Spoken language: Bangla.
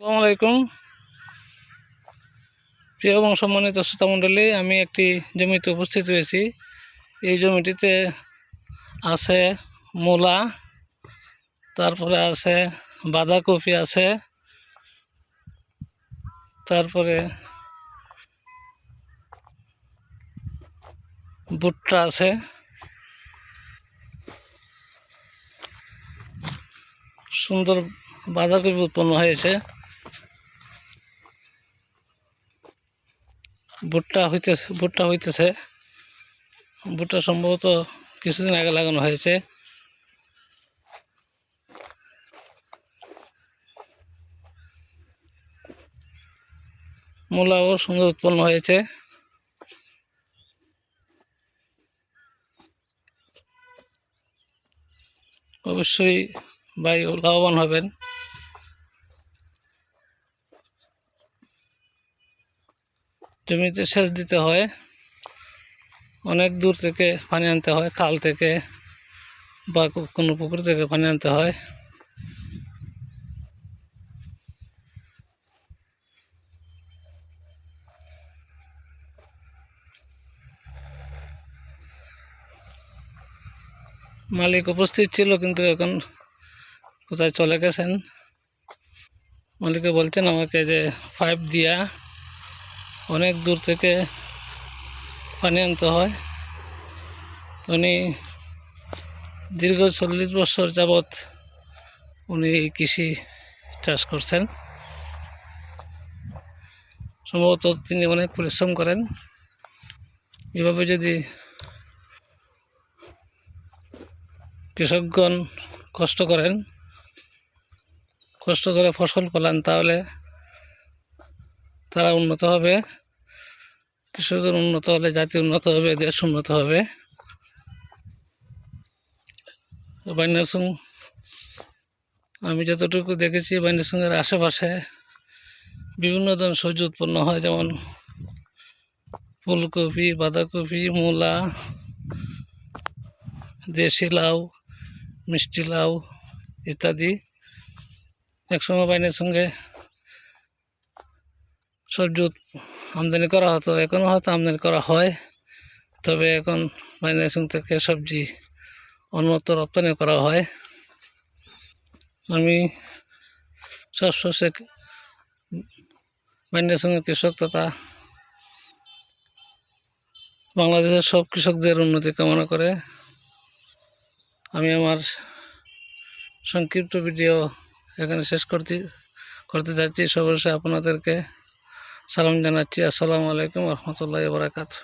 আসসালামু আলাইকুম। প্রিয় এবং সম্মানিত শ্রোতামণ্ডলী আমি একটি জমিতে উপস্থিত হয়েছি। এই জমিটিতে আছে মূলা, তারপরে আছে বাঁধাকপি আছে, তারপরে ভুট্টা আছে। সুন্দর বাঁধাকপি উৎপন্ন হয়েছে। ভুট্টা হইতেছে ভুট্টা হইতেছে। ভুট্টা সম্ভবত কিছুদিন আগে লাগানো হয়েছে। মূলাও সুন্দর উৎপন্ন হয়েছে। অবশ্যই ভাই লাভবান হবেন। জমিতে সেচ দিতে হয়, অনেক দূর থেকে পানি আনতে হয়, খাল থেকে বা কোনো পুকুর থেকে পানি আনতে হয়। মালিক উপস্থিত ছিল কিন্তু এখন কোথায় চলে গেছেন? মালিকে বলছেন আমাকে যে পাইপ দিয়া অনেক দূর থেকে পানি আনতে হয়। উনি দীর্ঘ চল্লিশ বছর যাবৎ উনি কৃষি চাষ করছেন। সম্ভবত তিনি অনেক পরিশ্রম করেন। এভাবে যদি কৃষকগণ কষ্ট করেন, কষ্ট করে ফসল ফলান, তাহলে তারা উন্নত হবে, কৃষকের উন্নত হলে জাতি উন্নত হবে, দেশ উন্নত হবে। বাইনাসুং আমি যতটুকু দেখেছি বাইনাসুংয়ের আশেপাশে বিভিন্ন ধরনের সবজি উৎপন্ন হয়, যেমন ফুলকপি, বাঁধাকপি, মূলা, দেশি লাউ, মিষ্টি লাউ ইত্যাদি। একসময় বাইনের সঙ্গে সবজি আমদানি করা হতো এখনও হয়তো আমদানি করা হয়। তবে এখন সঙ্গে থেকে সবজি অন্যত্র রপ্তানি করা হয়। আমি সবশেষে বাইনের সঙ্গে কৃষক তথা বাংলাদেশের সব কৃষকদের উন্নতি কামনা করে আমি আমার সংক্ষিপ্ত ভিডিও এখানে শেষ করতে করতে যাচ্ছি। সর্বশেষে আপনাদেরকে সালাম জানাচ্ছি। আসসালামু আলাইকুম রহমতুল্লাহ বারাকাতু